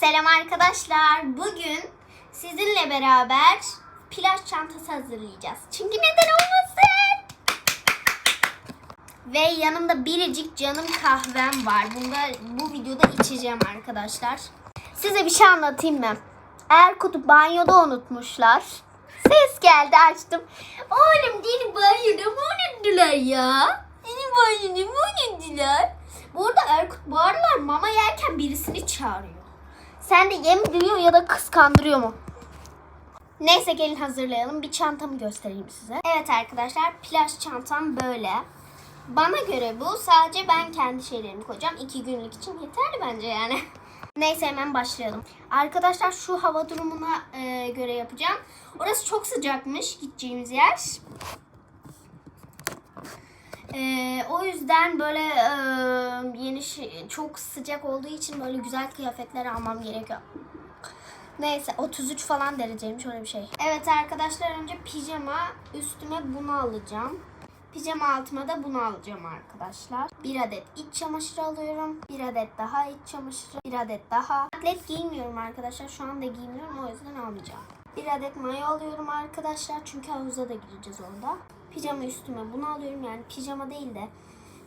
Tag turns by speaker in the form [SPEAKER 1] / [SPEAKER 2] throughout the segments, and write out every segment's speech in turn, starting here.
[SPEAKER 1] Selam arkadaşlar. Bugün sizinle beraber plaj çantası hazırlayacağız. Çünkü neden olmasın? Ve yanımda biricik canım kahvem var. Bunda bu videoda içeceğim arkadaşlar. Size bir şey anlatayım mı? Erkut'u banyoda unutmuşlar. Ses geldi açtım. Oğlum beni banyoda mı unuttular ya? Beni banyoda mı unuttular? Bu arada Erkut bu aralar mama yerken birisini çağırıyor. Sen de yem diyor ya da kıskandırıyor mu? Neyse gelin hazırlayalım. Bir çantamı göstereyim size. Evet arkadaşlar plaj çantam böyle. Bana göre bu. Sadece ben kendi şeylerimi koyacağım. İki günlük için yeterli bence yani. Neyse hemen başlayalım. Arkadaşlar şu hava durumuna e, göre yapacağım. Orası çok sıcakmış gideceğimiz yer. E, o yüzden böyle e, yeni şey, çok sıcak olduğu için böyle güzel kıyafetler almam gerekiyor. Neyse 33 falan dereceymiş öyle bir şey. Evet arkadaşlar önce pijama üstüme bunu alacağım. Pijama altıma da bunu alacağım arkadaşlar. Bir adet iç çamaşırı alıyorum. Bir adet daha iç çamaşırı. Bir adet daha. Atlet giymiyorum arkadaşlar. Şu anda giymiyorum o yüzden almayacağım. Bir adet mayo alıyorum arkadaşlar. Çünkü havuza da gireceğiz orada. Pijama üstüme bunu alıyorum. Yani pijama değil de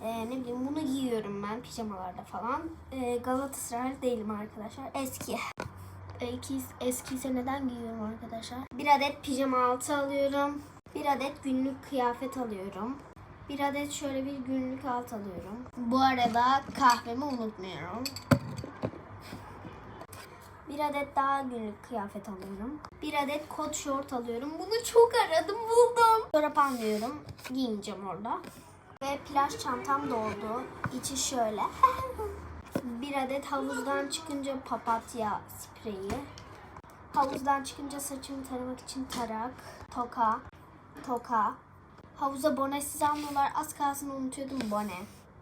[SPEAKER 1] e, ne bileyim bunu giyiyorum ben pijamalarda falan. E, Galatasaray değilim arkadaşlar. Eski. Eski, eskiyse neden giyiyorum arkadaşlar? Bir adet pijama altı alıyorum. Bir adet günlük kıyafet alıyorum. Bir adet şöyle bir günlük alt alıyorum. Bu arada kahvemi unutmuyorum. Bir adet daha günlük kıyafet alıyorum. Bir adet kot şort alıyorum. Bunu çok aradım buldum. Çorap almıyorum. Giyineceğim orada. Ve plaj çantam doldu. İçi şöyle. bir adet havuzdan çıkınca papatya spreyi. Havuzdan çıkınca saçımı taramak için tarak, toka, toka. Havuza bonesiz almıyorlar. Az kalsın unutuyordum bone.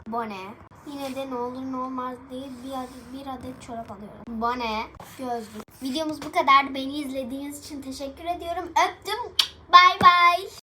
[SPEAKER 1] Bone. Yine de ne olur ne olmaz diye bir adet, bir adet çorap alıyorum. Bone, gözlük. Videomuz bu kadardı. Beni izlediğiniz için teşekkür ediyorum. Öptüm. Bay bay.